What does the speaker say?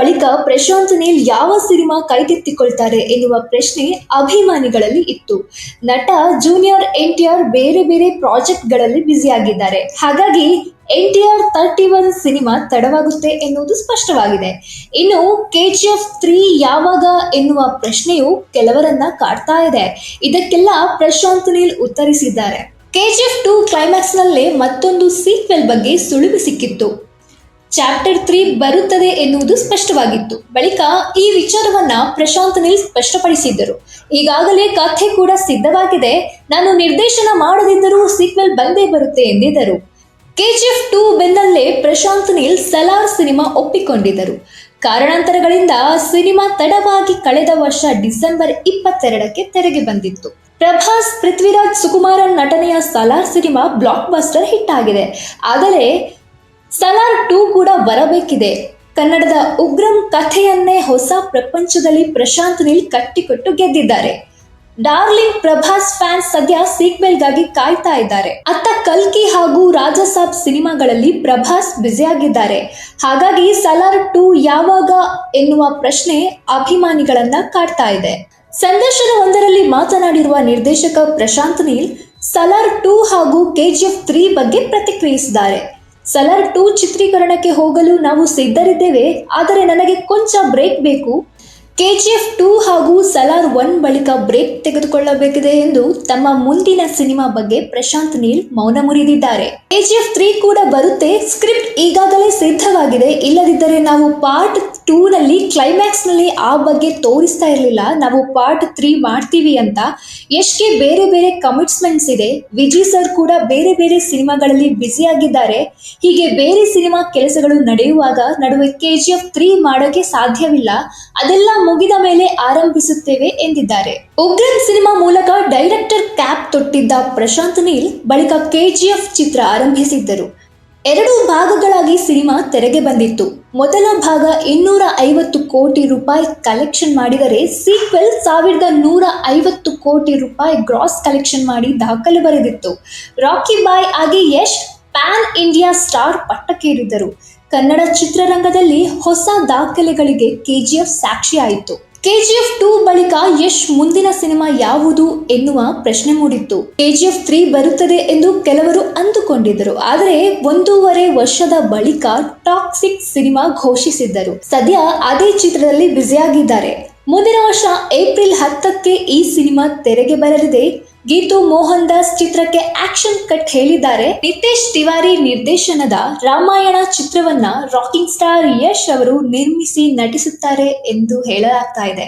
ಬಳಿಕ ಪ್ರಶಾಂತ್ ನೀಲ್ ಯಾವ ಸಿನಿಮಾ ಕೈಗೆತ್ತಿಕೊಳ್ತಾರೆ ಎನ್ನುವ ಪ್ರಶ್ನೆ ಅಭಿಮಾನಿಗಳಲ್ಲಿ ಇತ್ತು. ನಟ ಜೂನಿಯರ್ ಎನ್ಟಿಆರ್ ಬೇರೆ ಬೇರೆ ಪ್ರಾಜೆಕ್ಟ್ಗಳಲ್ಲಿ ಬ್ಯುಸಿಯಾಗಿದ್ದಾರೆ. ಹಾಗಾಗಿ ಎನ್ಟಿಆರ್ ತರ್ಟಿ ಒನ್ ಸಿನಿಮಾ ತಡವಾಗುತ್ತೆ ಎನ್ನುವುದು ಸ್ಪಷ್ಟವಾಗಿದೆ. ಇನ್ನು ಕೆಜಿಎಫ್ ತ್ರೀ ಯಾವಾಗ ಎನ್ನುವ ಪ್ರಶ್ನೆಯು ಕೆಲವರನ್ನ ಕಾಡ್ತಾ ಇದೆ. ಇದಕ್ಕೆಲ್ಲ ಪ್ರಶಾಂತ್ ನೀಲ್ ಉತ್ತರಿಸಿದ್ದಾರೆ. ಕೆಜಿಎಫ್ ಟು ಕ್ಲೈಮ್ಯಾಕ್ಸ್ನಲ್ಲೇ ಮತ್ತೊಂದು ಸೀಕ್ವೆಲ್ ಬಗ್ಗೆ ಸುಳಿವು ಸಿಕ್ಕಿತ್ತು. ಚಾಪ್ಟರ್ ತ್ರೀ ಬರುತ್ತದೆ ಎನ್ನುವುದು ಸ್ಪಷ್ಟವಾಗಿತ್ತು. ಬಳಿಕ ಈ ವಿಚಾರವನ್ನ ಪ್ರಶಾಂತ್ ನಿಲ್ ಸ್ಪಷ್ಟಪಡಿಸಿದ್ದರು. ಈಗಾಗಲೇ ಕಥೆ ಕೂಡ ಸಿದ್ಧವಾಗಿದೆ. ನಾನು ನಿರ್ದೇಶನ ಮಾಡದಿದ್ದರೂ ಸೀಕ್ವೆಲ್ ಬಂದೇ ಬರುತ್ತೆ ಎಂದಿದ್ದರು. ಕೆಜಿಎಫ್ ಟೂ ಬೆನ್ನಲ್ಲೇ ಪ್ರಶಾಂತ್ ನೀಲ್ ಸಲಾರ್ ಸಿನಿಮಾ ಒಪ್ಪಿಕೊಂಡಿದ್ದರು. ಕಾರಣಾಂತರಗಳಿಂದ ಸಿನಿಮಾ ತಡವಾಗಿ ಕಳೆದ ವರ್ಷ ಡಿಸೆಂಬರ್ ಇಪ್ಪತ್ತೆರಡಕ್ಕೆ ತೆರೆಗೆ ಬಂದಿತ್ತು. ಪ್ರಭಾಸ್ ಪೃಥ್ವಿರಾಜ್ ಸುಕುಮಾರನ್ ನಟನೆಯ Salaar cinema blockbuster hit ಆಗಿದೆ. ಆದರೆ ಸಲಾರ್ ಟೂ ಕೂಡ ಬರಬೇಕಿದೆ. ಕನ್ನಡದ ಉಗ್ರಂ ಕಥೆಯನ್ನೇ ಹೊಸ ಪ್ರಪಂಚದಲ್ಲಿ ಪ್ರಶಾಂತ್ ನೀಲ್ ಕಟ್ಟಿಕೊಟ್ಟು ಗೆದ್ದಿದ್ದಾರೆ. ಡಾರ್ಲಿಂಗ್ ಪ್ರಭಾಸ್ ಫ್ಯಾನ್ಸ್ ಸದ್ಯ ಸೀಕ್ವೆಲ್ಗಾಗಿ ಕಾಯ್ತಾ ಇದ್ದಾರೆ. ಅತ್ತ ಕಲ್ಕಿ ಹಾಗೂ ರಾಜಸಾಬ್ ಸಿನಿಮಾಗಳಲ್ಲಿ ಪ್ರಭಾಸ್ ಬ್ಯುಸಿಯಾಗಿದ್ದಾರೆ. ಹಾಗಾಗಿ ಸಲಾರ್ ಟೂ ಯಾವಾಗ ಎನ್ನುವ ಪ್ರಶ್ನೆ ಅಭಿಮಾನಿಗಳನ್ನ ಕಾಡ್ತಾ ಇದೆ. ಸಂದರ್ಶನ ಒಂದರಲ್ಲಿ ಮಾತನಾಡಿರುವ ನಿರ್ದೇಶಕ ಪ್ರಶಾಂತ್ ನೀಲ್ ಸಲಾರ್ ಟೂ ಹಾಗೂ ಕೆಜಿಎಫ್ ತ್ರೀ ಬಗ್ಗೆ ಪ್ರತಿಕ್ರಿಯಿಸಿದ್ದಾರೆ. ಸಲಾರ್ ಟೂ ಚಿತ್ರೀಕರಣಕ್ಕೆ ಹೋಗಲು ನಾವು ಸಿದ್ಧರಿದ್ದೇವೆ, ಆದರೆ ನನಗೆ ಕೊಂಚ ಬ್ರೇಕ್ ಬೇಕು. ಕೆಜಿಎಫ್ ಟೂ ಹಾಗೂ ಸಲಾರ್ ಒನ್ ಬಳಿಕ ಬ್ರೇಕ್ ತೆಗೆದುಕೊಳ್ಳಬೇಕಿದೆ ಎಂದು ತಮ್ಮ ಮುಂದಿನ ಸಿನಿಮಾ ಬಗ್ಗೆ ಪ್ರಶಾಂತ್ ನೀಲ್ ಮೌನ ಮುರಿದಿದ್ದಾರೆ. ಕೆಜಿಎಫ್ ತ್ರೀ ಕೂಡ ಬರುತ್ತೆ, ಸ್ಕ್ರಿಪ್ಟ್ ಈಗಾಗಲೇ ಸಿದ್ಧವಾಗಿದೆ. ಇಲ್ಲದಿದ್ದರೆ ನಾವು ಪಾರ್ಟ್ ಟೂ ನಲ್ಲಿ ಕ್ಲೈಮ್ಯಾಕ್ಸ್ನಲ್ಲಿ ಆ ಬಗ್ಗೆ ತೋರಿಸ್ತಾ ಇರಲಿಲ್ಲ. ನಾವು ಪಾರ್ಟ್ ತ್ರೀ ಮಾಡ್ತೀವಿ ಅಂತ. ಎಷ್ಟೇ ಬೇರೆ ಬೇರೆ ಕಮಿಟ್ಸ್ಮೆಂಟ್ಸ್ ಇದೆ. ವಿಜಯ್ ಸರ್ ಕೂಡ ಬೇರೆ ಬೇರೆ ಸಿನಿಮಾಗಳಲ್ಲಿ ಬ್ಯುಸಿ ಆಗಿದ್ದಾರೆ. ಹೀಗೆ ಬೇರೆ ಸಿನಿಮಾ ಕೆಲಸಗಳು ನಡೆಯುವಾಗ ನಡುವೆ ಕೆ ಜಿ ಎಫ್ ತ್ರೀ ಮಾಡೋಕೆ ಸಾಧ್ಯವಿಲ್ಲ. ಅದೆಲ್ಲ ಮುಗಿದ ಮೇಲೆ ಆರಂಭಿಸುತ್ತೇವೆ ಎಂದಿದ್ದಾರೆ. ಉಗ್ರನ್ ಸಿನಿಮಾ ಮೂಲಕ ಡೈರೆಕ್ಟರ್ ಕ್ಯಾಪ್ ತೊಟ್ಟಿದ್ದ ಪ್ರಶಾಂತ್ ನೀಲ್ ಬಳಿಕ ಕೆಜಿಎಫ್ ಚಿತ್ರ ಆರಂಭಿಸಿದ್ದರು. ಎರಡು ಭಾಗಗಳಾಗಿ ಸಿನಿಮಾ ತೆರೆಗೆ ಬಂದಿತ್ತು. ಮೊದಲ ಭಾಗ ಇನ್ನೂರ ಐವತ್ತು ಕೋಟಿ ರೂಪಾಯಿ ಕಲೆಕ್ಷನ್ ಮಾಡಿದರೆ ಸೀಕ್ವೆಲ್ ಸಾವಿರದ ನೂರ ಐವತ್ತು ಕೋಟಿ ರೂಪಾಯಿ ಗ್ರಾಸ್ ಕಲೆಕ್ಷನ್ ಮಾಡಿ ದಾಖಲೆ ಬರೆದಿತ್ತು. ರಾಕಿ ಬಾಯ್ ಆಗಿ ಯಶ್ ಪ್ಯಾನ್ ಇಂಡಿಯಾ ಸ್ಟಾರ್ ಪಟ್ಟಕ್ಕೇರಿದ್ದರು ಕನ್ನಡ ಚಿತ್ರರಂಗದಲ್ಲಿ ಹೊಸ ದಾಖಲೆಗಳಿಗೆ ಕೆಜಿಎಫ್ ಸಾಕ್ಷಿಯಾಯಿತು. ಕೆಜಿಎಫ್ ಟೂ ಬಳಿಕ ಯಶ್ ಮುಂದಿನ ಸಿನಿಮಾ ಯಾವುದು ಎನ್ನುವ ಪ್ರಶ್ನೆ ಮೂಡಿತ್ತು. ಕೆಜಿಎಫ್ ತ್ರೀ ಬರುತ್ತದೆ ಎಂದು ಕೆಲವರು ಅಂದುಕೊಂಡಿದ್ದರು. ಆದರೆ ಒಂದೂವರೆ ವರ್ಷದ ಬಳಿಕ ಟಾಕ್ಸಿಕ್ ಸಿನಿಮಾ ಘೋಷಿಸಿದ್ದರು. ಸದ್ಯ ಅದೇ ಚಿತ್ರದಲ್ಲಿ ಬ್ಯುಸಿಯಾಗಿದ್ದಾರೆ. ಮುಂದಿನ ವರ್ಷ ಏಪ್ರಿಲ್ ಹತ್ತಕ್ಕೆ ಈ ಸಿನಿಮಾ ತೆರೆಗೆ ಬರಲಿದೆ. ಗೀತು ಮೋಹನ್ ದಾಸ್ ಚಿತ್ರಕ್ಕೆ ಆಕ್ಷನ್ ಕಟ್ ಹೇಳಿದ್ದಾರೆ. ನಿತೇಶ್ ತಿವಾರಿ ನಿರ್ದೇಶನದ ರಾಮಾಯಣ ಚಿತ್ರವನ್ನ ರಾಕಿಂಗ್ ಸ್ಟಾರ್ ಯಶ್ ಅವರು ನಿರ್ಮಿಸಿ ನಟಿಸುತ್ತಾರೆ ಎಂದು ಹೇಳಲಾಗ್ತಾ ಇದೆ.